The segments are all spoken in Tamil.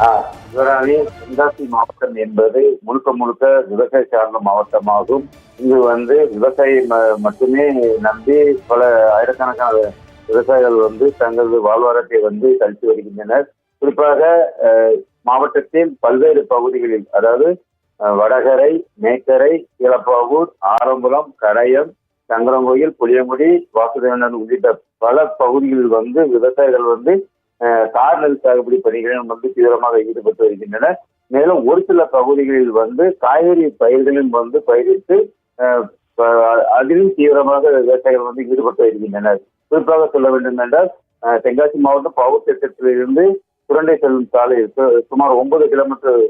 சிவராணி தென்காசி மாவட்டம் என்பது முழுக்க முழுக்க விவசாய சார்ந்த மாவட்டமாகும். இங்கு வந்து விவசாயி ம- மட்டுமே நம்பி பல ஆயிரக்கணக்கான விவசாயிகள் வந்து தங்களது வாழ்வாதாரத்தை வந்து கழித்து வருகின்றனர். குறிப்பாக மாவட்டத்தின் பல்வேறு பகுதிகளில் அதாவது வடகரை மேக்கரை கீழப்பாவூர் ஆரம்புலம் கடையம் சங்கரங்கோயில் புளியங்குடி வாசுதேவனன் உள்ளிட்ட பல பகுதிகளில் வந்து விவசாயிகள் வந்து அஹ், கார் நெல் சாகுபடி பணிகளில் வந்து தீவிரமாக ஈடுபட்டு வருகின்றன. மேலும் ஒரு சில பகுதிகளில் வந்து காய்கறி பயிர்களில் வந்து பயிரிட்டு அதிலும் தீவிரமாக விவசாயிகள் வந்து ஈடுபட்டு வருகின்றனர். குறிப்பாக சொல்ல வேண்டும் என்றால் தென்காசி மாவட்டம் பவர் திட்டத்திலிருந்து சுரண்டை செல்லும் சாலை சு- சுமார் ஒன்பது கிலோமீட்டர்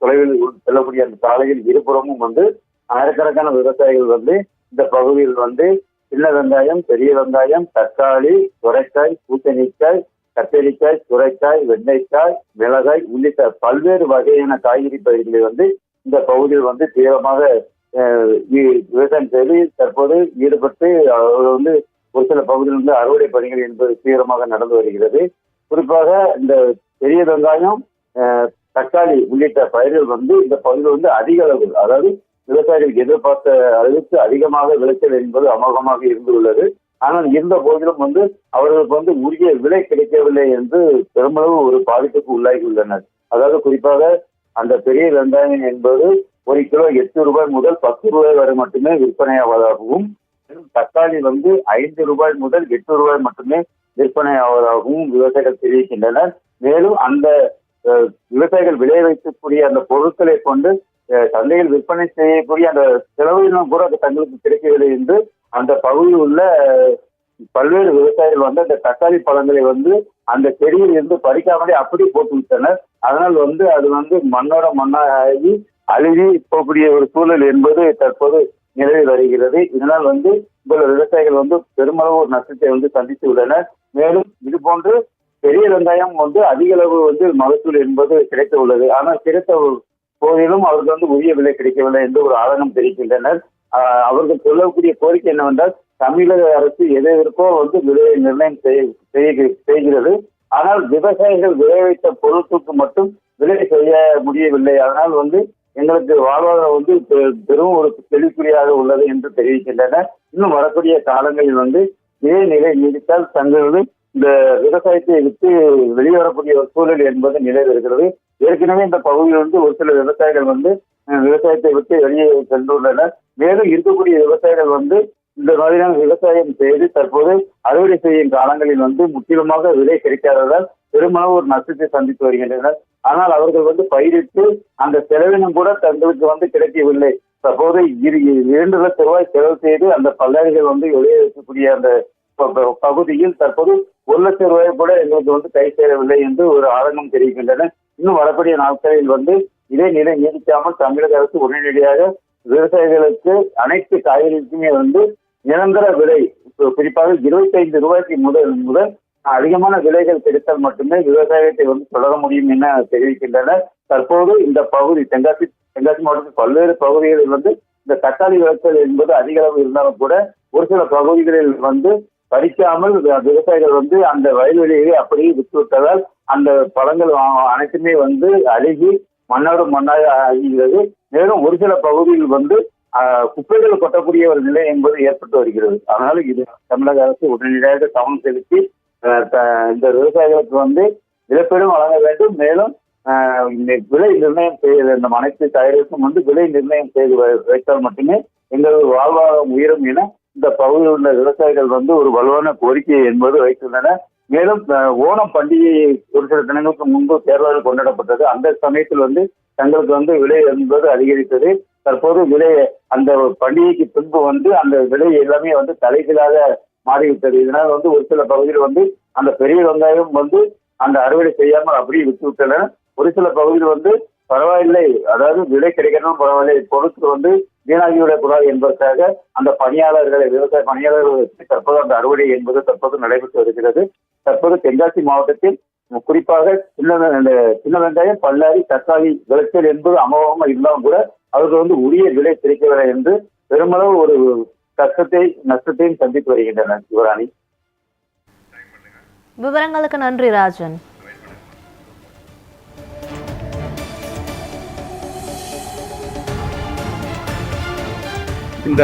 தொலைவில் உள் செல்லக்கூடிய அந்த சாலையில் இருபுறமும் வந்து ஆயிரக்கணக்கான விவசாயிகள் வந்து இந்த பகுதியில் வந்து சின்ன வெங்காயம் பெரிய வெங்காயம் தக்காளி சுரைக்காய் பூசணிக்காய் கத்தரிக்காய் சுரைக்காய் வெண்டைக்காய் மிளகாய் உள்ளிட்ட பல்வேறு வகையான காய்கறி பயிர்களை வந்து இந்த பகுதியில் வந்து தீவிரமாக விவசாயம் செய்து தற்போது ஈடுபட்டு அவர் வந்து ஒரு சில பகுதியில் வந்து அறுவடை பணிகள் என்பது தீவிரமாக நடந்து வருகிறது. குறிப்பாக இந்த பெரிய வெங்காயம் தக்காளி உள்ளிட்ட பயிர்கள் வந்து இந்த பகுதியில் வந்து அதிக அளவு அதாவது விவசாயிகள் எதிர்பார்த்த அளவுக்கு அதிகமாக விளைச்சல் என்பது அமோகமாக இருந்து உள்ளது ஆனால் இருந்த போதிலும் வந்து அவர்களுக்கு வந்து உரிய விலை கிடைக்கவில்லை என்று பெருமளவு ஒரு பாதிப்புக்கு உள்ளாகி உள்ளனர் அதாவது குறிப்பாக அந்த பெரிய வெங்காயம் என்பது ஒரு கிலோ எட்டு ரூபாய் முதல் பத்து ரூபாய் வரை மட்டுமே விற்பனையாவதாகவும் தக்காளி வந்து ஐந்து ரூபாய் முதல் எட்டு ரூபாய் மட்டுமே விற்பனை ஆவதாகவும் விவசாயிகள் தெரிவிக்கின்றனர். மேலும் அந்த விவசாயிகள் விளைய வைக்கக்கூடிய அந்த பொருட்களை கொண்டு சந்தையில் விற்பனை செய்யக்கூடிய அந்த செலவினம் கூட அது தங்களுக்கு கிடைக்கவில்லை என்று அந்த பகுதியில் உள்ள பல்வேறு விவசாயிகள் வந்து அந்த தக்காளி பழங்களை வந்து அந்த செடியில் இருந்து பறிக்காமலே அப்படி போட்டு விட்டனர். அதனால் வந்து அது வந்து மண்ணோட மண்ணாகி அழுகி போகக்கூடிய ஒரு சூழல் என்பது தற்போது நிலவி வருகிறது. இதனால் வந்து உள்ள விவசாயிகள் வந்து பெருமளவு ஒரு நஷ்டத்தை வந்து சந்தித்து உள்ளனர். மேலும் இது போன்று பெரிய வெங்காயம் வந்து அதிக அளவு வந்து மகசூல் என்பது கிடைத்து உள்ளது ஆனால் கிடைத்த போதிலும் அவருக்கு வந்து உரிய விலை கிடைக்கவில்லை என்று ஒரு ஆதங்கம் தெரிவிக்கின்றனர். அவர்கள் சொல்லக்கூடிய கோரிக்கை என்னவென்றால் தமிழக அரசு எது இருக்கோ வந்து விலையை நிர்ணயம் செய்ய- செய்கிறது. ஆனால் விவசாயிகள் விளைவித்த பொருட்களுக்கு மட்டும் விலை செய்ய முடியவில்லை. அதனால் வந்து எங்களுக்கு வாழ்வாதாரம் வந்து பெ- பெரும் ஒரு தெளிவுக்குறியாக உள்ளது என்று தெரிவிக்கின்றனர். இன்னும் வரக்கூடிய காலங்களில் வந்து இதே நிலை நீடித்தால் தங்களது இந்த விவசாயத்தை விட்டு வெளிவரக்கூடிய ஒரு சூழல் என்பது நிலை இருக்கிறது ஏற்கனவே இந்த பகுதியில் வந்து ஒரு சில விவசாயிகள் வந்து விவசாயத்தை விட்டு வெளியே சென்றுள்ளனர். மேலும் இருக்கக்கூடிய விவசாயிகள் வந்து இந்த மாதிரியான விவசாயம் செய்து தற்போது அறுவடை செய்யும் காலங்களில் வந்து முற்றிலுமாக விலை கிடைக்காததால் பெருமளவு ஒரு நஷ்டத்தை சந்தித்து வருகின்றனர். ஆனால் அவர்கள் வந்து பயிரிட்டு அந்த செலவினம் கூட தங்களுக்கு வந்து கிடைக்கவில்லை. தற்போது இரு- இரண்டு லட்சம் ரூபாய் செலவு செய்து அந்த பல்லாரிகள் வந்து வெளியே வைக்கக்கூடிய அந்த பகுதியில் தற்போது ஒரு லட்சம் ரூபாய் கூட எங்களுக்கு வந்து கை சேரவில்லை என்று ஒரு ஆதங்கம் தெரிவிக்கின்றன. இன்னும் வரக்கூடிய நாட்களில் வந்து இதே நிலை நீடிக்காமல் தமிழக அரசு உடனடியாக விவசாயிகளுக்கு அனைத்து காய்கறிக்குமே வந்து நிரந்தர விலை குறிப்பாக இருபத்தைந்து ரூபாய்க்கு முதல் முதல் அதிகமான விலைகள் கிடைத்தால் மட்டுமே விவசாயத்தை வந்து தொடர முடியும் என தெரிவிக்கின்றனர் தற்போது இந்த பகுதி தென்காசி தென்காசி மாவட்டத்தில் பல்வேறு பகுதிகளில் வந்து இந்த தக்காளி விளைச்சல் என்பது அதிக அளவு இருந்தாலும் கூட ஒரு சில பகுதிகளில் வந்து பறிக்காமல் விவசாயிகள் வந்து அந்த வயல்வெளியை அப்படியே விட்டுவிட்டதால் அந்த பழங்கள் அனைத்துமே வந்து அழுகி மண்ணோடு மண்ணாக ஆகிறது மேலும் ஒரு சில பகுதியில் வந்து குப்பைகள் கொட்டக்கூடிய ஒரு நிலை என்பது ஏற்பட்டு வருகிறது. அதனால இது தமிழக அரசு உடனடியாக கவனம் செலுத்தி இந்த விவசாயிகளுக்கு வந்து இழப்பீடும் வழங்க வேண்டும். மேலும் விலை நிர்ணயம் செய்ய வேண்டும். அனைத்து தயாரிப்பும் வந்து விலை நிர்ணயம் செய்து வைத்தால் மட்டுமே எங்களது வாழ்வாதாரம் உயரும் என இந்த பகுதியில் உள்ள விவசாயிகள் வந்து ஒரு வலுவான கோரிக்கை என்பது வைத்துள்ளனர் மேலும் ஓணம் பண்டிகை ஒரு சில தினங்களுக்கு முன்பு கேரளாவில் கொண்டாடப்பட்டது. அந்த சமயத்தில் வந்து தங்களுக்கு வந்து விலை என்பது அதிகரித்தது. தற்போது விலை அந்த பண்டிகைக்கு பின்பு வந்து அந்த விலை எல்லாமே வந்து தலைகீழாக மாறிவிட்டது. இதனால் வந்து ஒரு சில பகுதியில் வந்து அந்த பெரிய வெங்காயம் வந்து அந்த அறுவடை செய்யாமல் அப்படியே விட்டு விட்டன ஒரு சில பகுதியில் வந்து பரவாயில்லை. அதாவது விலை கிடைக்கணும் பரவாயில்லை. பொருட்கள் வந்து வீணாகிவிடக்கூடாது என்பதற்காக அந்த பணியாளர்களை விவசாய பணியாளர்களை தற்போது அந்த அறுவடை என்பது தற்போது நடைபெற்று வருகிறது. தற்போது தென்காசி மாவட்டத்தில் குறிப்பாக சின்ன சின்ன வெங்காயம் பல்லாரி தக்காளி விளைச்சல் என்பது அமோகமா இல்லாமல் கூட அவர்கள் வந்து உரிய விலை கிடைக்கவில்லை என்று பெருமளவு ஒரு கஷ்டத்தை நஷ்டத்தையும் சந்தித்து வருகின்றனர். சிவராணி விவரங்களுக்கு நன்றி ராஜன். இந்த